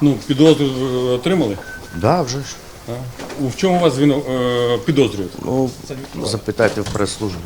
Ну, підозру ви отримали? Да, вже ж. А? У в чому вас він е, підозрюють? Ну, запитайте в прес-службі.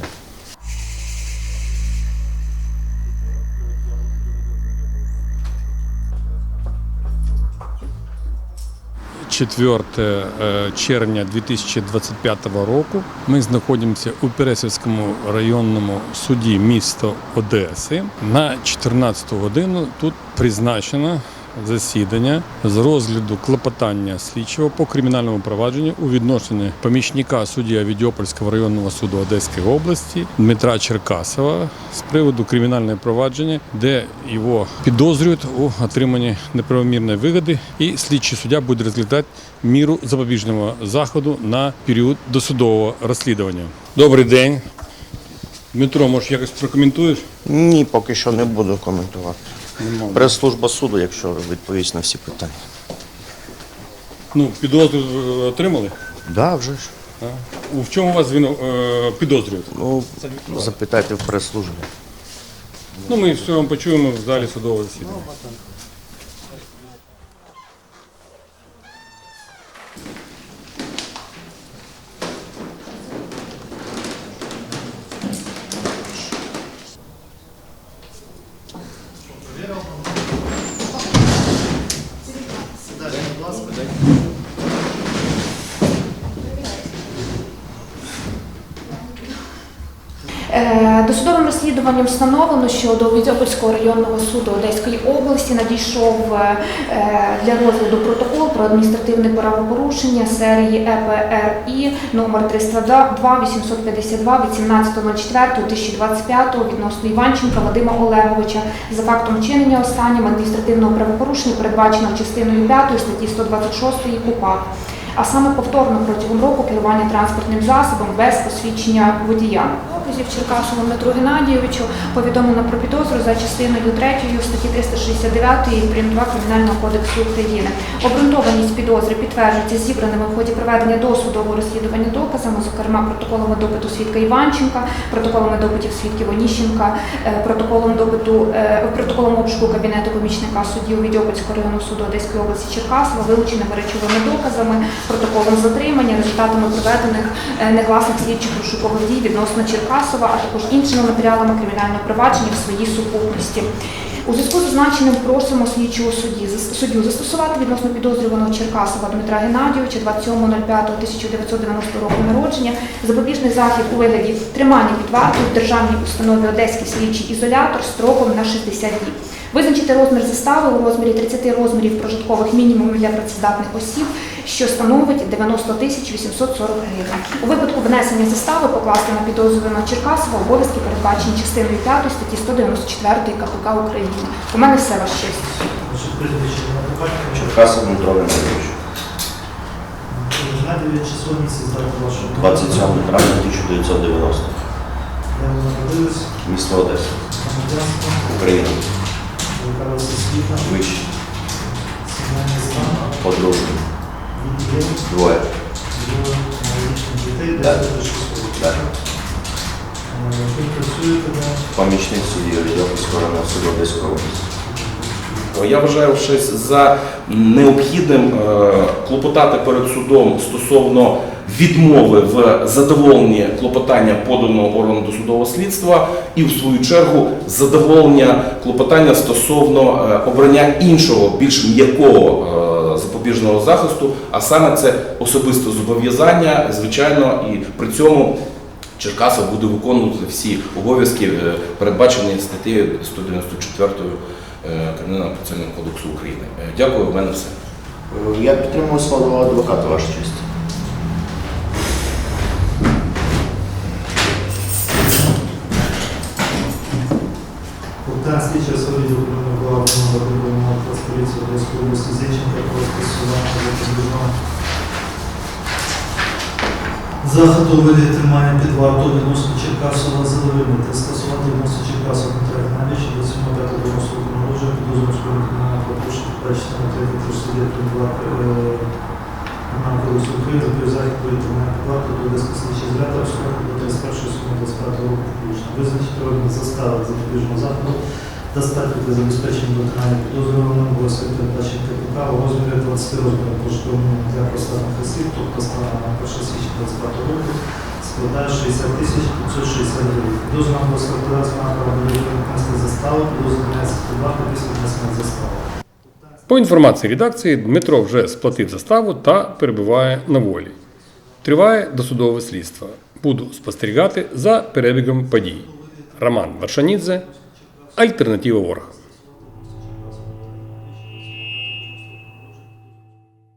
Четверте е, червня 2025 року ми знаходимося у Пересівському районному суді міста Одеси. На 14 годину тут призначено засідання з розгляду клопотання слідчого по кримінальному провадженню у відношенні помічника судді Відьопольського районного суду Одеської області Дмитра Черкасова з приводу кримінального провадження, де його підозрюють у отриманні неправомірної вигоди, і слідчий суддя буде розглядати міру запобіжного заходу на період досудового розслідування. Добрий день. Дмитро, може, якось прокоментуєш? Ні, поки що не буду коментувати. Прес-служба суду, якщо відповість на всі питання. Ну, підозру отримали? отримали? Да, вже ж. А? У в чому вас він е, підозрюють? Ну, запитайте в прес-службі. Ну, ми все вам почуємо в залі судового засідання. Е, Досудовим розслідуванням встановлено, що до Відьопольського районного суду Одеської області надійшов е, для розгляду протокол про адміністративне правопорушення серії ЕПРІ номер 302 852 від 17.04.2025 відносно Іванченка Вадима Олеговича за фактом вчинення останнім адміністративного правопорушення, передбаченого частиною 5 статті 126 КУПАП а саме повторно протягом року керування транспортним засобом без посвідчення водія. Доказів Черкасову Дмитру Геннадійовичу повідомлено про підозру за частиною 3 статті 369 прим. 2 Кримінального кодексу України. Обґрунтованість підозри підтверджується зібраними в ході проведення досудового розслідування доказами, зокрема протоколами допиту свідка Іванченка, протоколами допитів свідків Оніщенка, е, протоколом допиту е, протоколом обшуку кабінету помічника суддів Відьопольського районного суду Одеської області Черкасова, вилученими речовими доказами, протоколом затримання, результатами проведених е, негласних слідчих розшукових дій відносно Черкасова, а також іншими матеріалами кримінального провадження в своїй сукупності. У зв'язку з зазначеним просимо слідчого судді суддю застосувати відносно підозрюваного Черкасова Дмитра Геннадійовича 27.05.1990 року народження запобіжний захід у вигляді тримання під вартою в державній установі Одеський слідчий ізолятор строком на 60 діб. Визначити розмір застави у розмірі 30 розмірів прожиткових мінімумів для працездатних осіб, що становить 90 тисяч 840 гривень. У випадку внесення застави покласти на підозрюваного Черкасова обов'язки передбачені частиною 5 статті 194 КПК України. У мене все ваш честь. На. Черкасов Дмитро вашого 27 травня 1990. Де ви народились? Місто Одеса. Україна. Вище. Подружжя. Двоє. Так. 10 до 6 Так. Ви працюєте де? Помічник судді Відьопольського районного суду Одеської області. Я вважаю, що за необхідним е, клопотати перед судом стосовно відмови в задоволенні клопотання поданого органу досудового слідства і в свою чергу задоволення клопотання стосовно е, обрання іншого, більш м'якого е, запобіжного захисту, а саме це особисте зобов'язання, звичайно, і при цьому Черкасов буде виконувати всі обов'язки, е, передбачені статтею 194 е, Кримінального процесуального кодексу України. Е, Дякую, в мене все. Я підтримую слово адвоката, ваша честь. України була встановлена поліції Одеської області Зінченка про скасування запобіжного заходу у виді тримання під вартою відносно Черкасова задовольнити, скасувати відносно Черкасова Дмитра Геннадійовича до 7 90 року народження підозрюємо скоро кримінального порушення, передбачено на 3 трусуді 32 Кримінального кодексу України, за захід буде тримання під вартою до Одеського слідчого зряду, строку до 31 7 25 року включно. Визначити розмір застави запобіжного заходу достатньо для забезпечення виконання підозрюваного обов'язків передбачення КПК у розмірі 20 розмірів поштовху для поставних осіб, тобто стане на 1 січня 25 року, складає 60 тисяч 560 гривень. Підозрюваного до складається на право внести заставу, підозрювається придбати після внесення застави. По інформації редакції, Дмитро вже сплатив заставу та перебуває на волі. Триває досудове слідство. Буду спостерігати за перебігом подій. Роман Варшанідзе, Alternativo Borja.